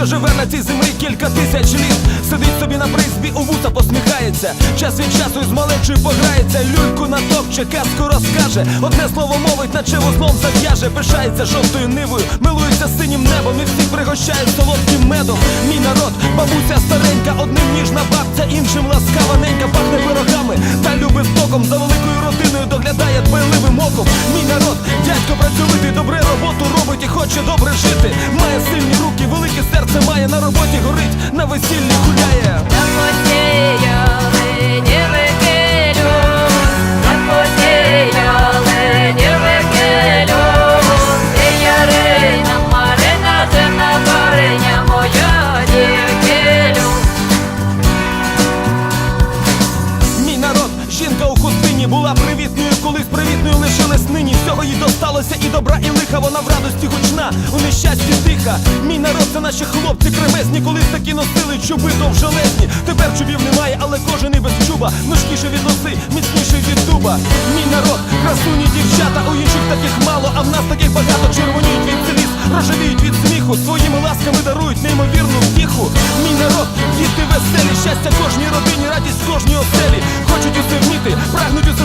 що живе на цій землі кілька тисяч літ. Сидить собі на призбі, у вуса посміхається. Час від часу із малечою пограється, люльку натопче, казку розкаже. Одне слово мовить, наче вузлом зав'яже, пишається жовтою нивою, милується синім небом і всіх пригощає солодким медом. Мій народ, бабуся старенька, одним ніжна бабця, іншим ласкава ненька, пахне пирогами та любить током. За великою родиною доглядає дбайливим оком. Мій народ, дядько працьовитий, добре роботу робить і хоче добре жити. Має сильні руки, велике серце має на роботі горить, на весіллі гуляє. Їй і добра, і лиха. Вона в радості гучна, у нещасті тиха. Мій народ, це наші хлопці кремезні, колись такі носили чуби довжелезні. Тепер чубів немає, але кожен і без чуба. Ножкіше від носи, міцніший від дуба. Мій народ, красуні дівчата, у інших таких мало, а в нас таких багато червоніють від сліз, рожевіють від сміху. Своїми ласками дарують неймовірну втіху. Мій народ, діти веселі, щастя кожній родині, радість кожній оселі. Хочуть усе вміти, прагнуть усе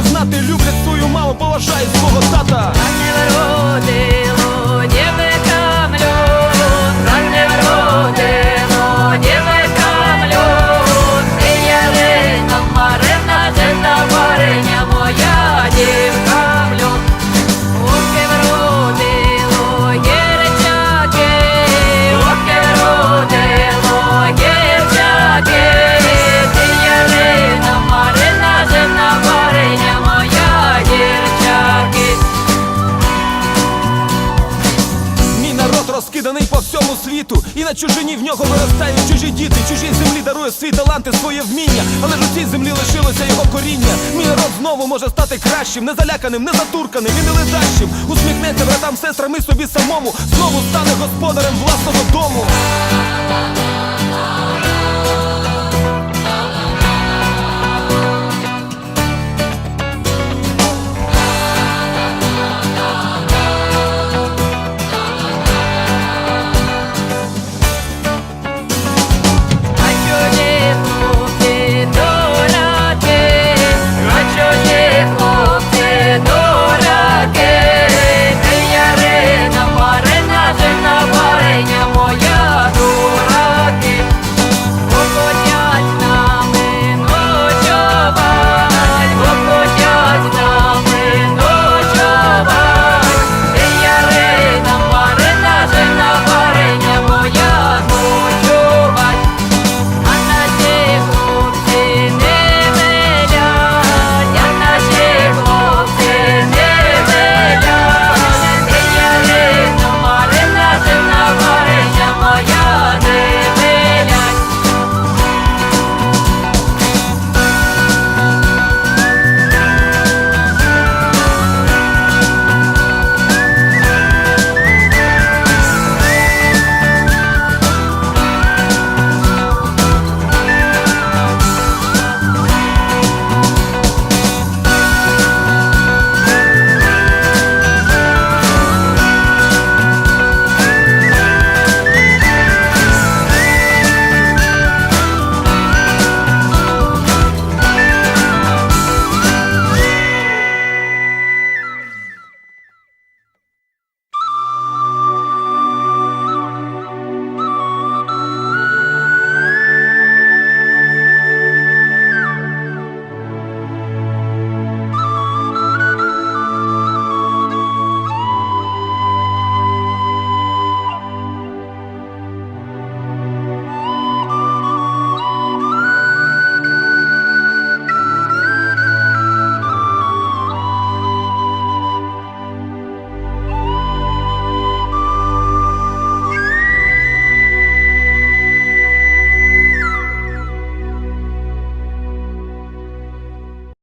розкиданий світу, і на чужині в нього виростають чужі діти. Чужій землі дарує свій таланти, своє вміння. Але ж у цій землі лишилося його коріння. Мій народ знову може стати кращим, незаляканим, незатурканим і не ледащим. Усміхнеться братам, сестрам і собі самому. Знову стане господарем власного дому.